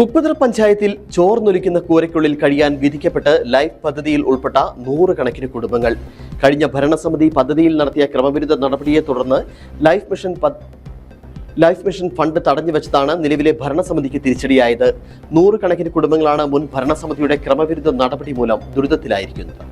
ഉപ്പുതറ പഞ്ചായത്തിൽ ചോർന്നൊലിക്കുന്ന കൂരയ്ക്കുള്ളിൽ കഴിയാൻ വിധിക്കപ്പെട്ട് ലൈഫ് പദ്ധതിയിൽ ഉൾപ്പെട്ട നൂറുകണക്കിന് കുടുംബങ്ങൾ. കഴിഞ്ഞ ഭരണസമിതി പദ്ധതിയിൽ നടത്തിയ ക്രമവിരുദ്ധ നടപടിയെ തുടർന്ന് life mission life mission fund തടഞ്ഞു വെച്ചതാണ് നിലവിലെ ഭരണസമിതിക്ക് തിരിച്ചടിയായത്. നൂറുകണക്കിന് കുടുംബങ്ങളാണ് മുൻ ഭരണസമിതിയുടെ ക്രമവിരുദ്ധ നടപടി മൂലം ദുരിതത്തിലായിരിക്കുന്നത്.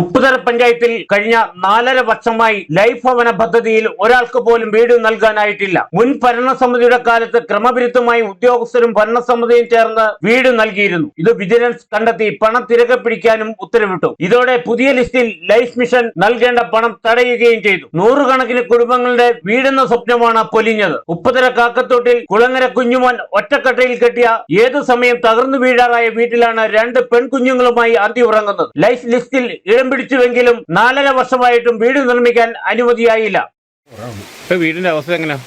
ഉപ്പുതറ പഞ്ചായത്തിൽ കഴിഞ്ഞ നാലര വർഷമായി ലൈഫ് ഭവന പദ്ധതിയിൽ ഒരാൾക്ക് പോലും വീട് നൽകാനായിട്ടില്ല. മുൻ ഭരണസമിതിയുടെ കാലത്ത് ക്രമവിരുദ്ധമായി ഉദ്യോഗസ്ഥരും ഭരണസമിതിയും ചേർന്ന് വീട് നൽകിയിരുന്നു. ഇത് വിജിലൻസ് കണ്ടെത്തി പണം തിരകെ പിടിക്കാനും ഉത്തരവിട്ടു. ഇതോടെ പുതിയ ലിസ്റ്റിൽ ലൈഫ് മിഷൻ നൽകേണ്ട പണം തടയുകയും ചെയ്തു. നൂറുകണക്കിന് കുടുംബങ്ങളുടെ വീടെന്ന സ്വപ്നമാണ് പൊലിഞ്ഞത്. ഉപ്പുതറ കാക്കത്തോട്ടിൽ കുളങ്ങര കുഞ്ഞുമോൻ ഒറ്റക്കട്ടയിൽ കെട്ടിയ ഏതു സമയം തകർന്നു വീഴാറായ വീട്ടിലാണ് രണ്ട് പെൺകുഞ്ഞുങ്ങളുമായി അന്തി ഉറങ്ങുന്നത്. ലൈഫ് ലിസ്റ്റിൽ പിടിച്ചുവെങ്കിലും നാലര വർഷമായിട്ടും വീട് നിർമ്മിക്കാൻ അനുമതിയായില്ല. ഇപ്പൊ വീടിന്റെ അവസ്ഥ എങ്ങനെയാ?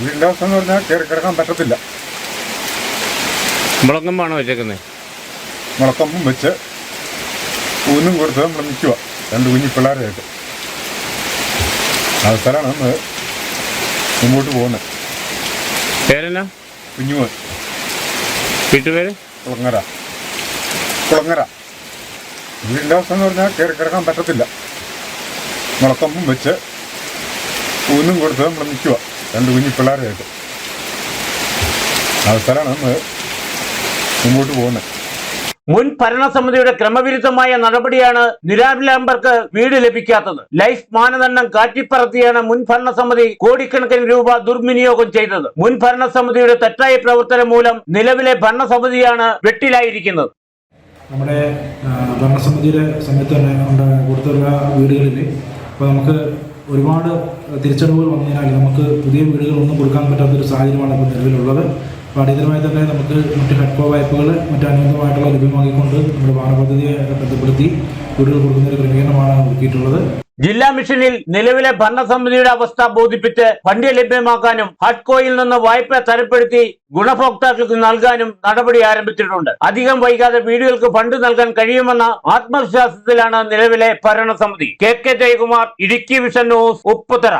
വീടിന്റെ അവസ്ഥ എന്ന് പറഞ്ഞാൽ കയറി കിടക്കാൻ പറ്റത്തില്ല. മുളങ്കമ്പാണോ വെച്ചേക്കുന്നത് മുളക്കമ്പും വെച്ച് ഊന്നും കൊടുത്ത് നമ്മൾ നിൽക്കുക രണ്ട് കുഞ്ഞി പിള്ളേരായിട്ട് അവസരമാണ് നമ്മൾ മുമ്പോട്ട് പോകുന്നത്. പേരെന്നാ? കുഞ്ഞുമോൻ. വീട്ടുപേര്? കുളങ്ങര. കുളങ്ങര. അവസ്ഥ എന്ന് പറഞ്ഞാൽ കയറി കിടക്കാൻ പറ്റത്തില്ല. മുളക്കമ്പും വെച്ച് ഊന്നും കൊടുത്ത് നമ്മൾ നിൽക്കുക രണ്ട് കുഞ്ഞു പിള്ളേരായിട്ട് അവസരമാണ് നമ്മൾ മുമ്പോട്ട് പോകുന്നത്. മുൻ ഭരണസമിതിയുടെ ക്രമവിരുദ്ധമായ നടപടിയാണ് നിരാവിലാംബർക്ക് വീട് ലഭിക്കാത്തത്. ലൈഫ് മാനദണ്ഡം കാറ്റിപ്പറത്തിയാണ് മുൻ ഭരണസമിതി കോടിക്കണക്കിന് രൂപ ദുർവിനിയോഗം ചെയ്തത്. മുൻ ഭരണസമിതിയുടെ തെറ്റായ പ്രവർത്തനം മൂലം നിലവിലെ ഭരണസമിതിയാണ് വെട്ടിലായിരിക്കുന്നത്. നമ്മുടെ ഭരണസമിതിയുടെ സമയത്ത് തന്നെ നമ്മുടെ കൊടുത്തുള്ള വീടുകളിൽ ഇപ്പോൾ നമുക്ക് ഒരുപാട് തിരിച്ചടവുകൾ വന്നതിനാൽ നമുക്ക് പുതിയ വീടുകളൊന്നും കൊടുക്കാൻ പറ്റാത്തൊരു സാഹചര്യമാണ് ഇപ്പോൾ നിലവിലുള്ളത്. അപ്പോൾ അടിയന്തരമായി തന്നെ നമുക്ക് മറ്റ് ഹെഡ്കോ വായ്പകൾ മറ്റ് അനുബന്ധമായിട്ടുള്ള ലഭ്യമാക്കിക്കൊണ്ട് നമ്മുടെ വാഹന പദ്ധതിയെ ബന്ധപ്പെടുത്തി വീടുകൾ കൊടുക്കുന്ന ഒരു ക്രമീകരണമാണ് ഒരുക്കിയിട്ടുള്ളത്. ജില്ലാ മിഷനിൽ നിലവിലെ ഭരണസമിതിയുടെ അവസ്ഥ ബോധിപ്പിച്ച് ഫണ്ട് ലഭ്യമാക്കാനും ഹഡ്കോയിൽ നിന്ന് വായ്പ തരപ്പെടുത്തി ഗുണഭോക്താക്കൾക്ക് നൽകാനും നടപടി ആരംഭിച്ചിട്ടുണ്ട്. അധികം വൈകാതെ വീടുകൾക്ക് ഫണ്ട് നൽകാൻ കഴിയുമെന്ന ആത്മവിശ്വാസത്തിലാണ് നിലവിലെ ഭരണസമിതി. K K Jayakumar Idukki vision news Upputhara.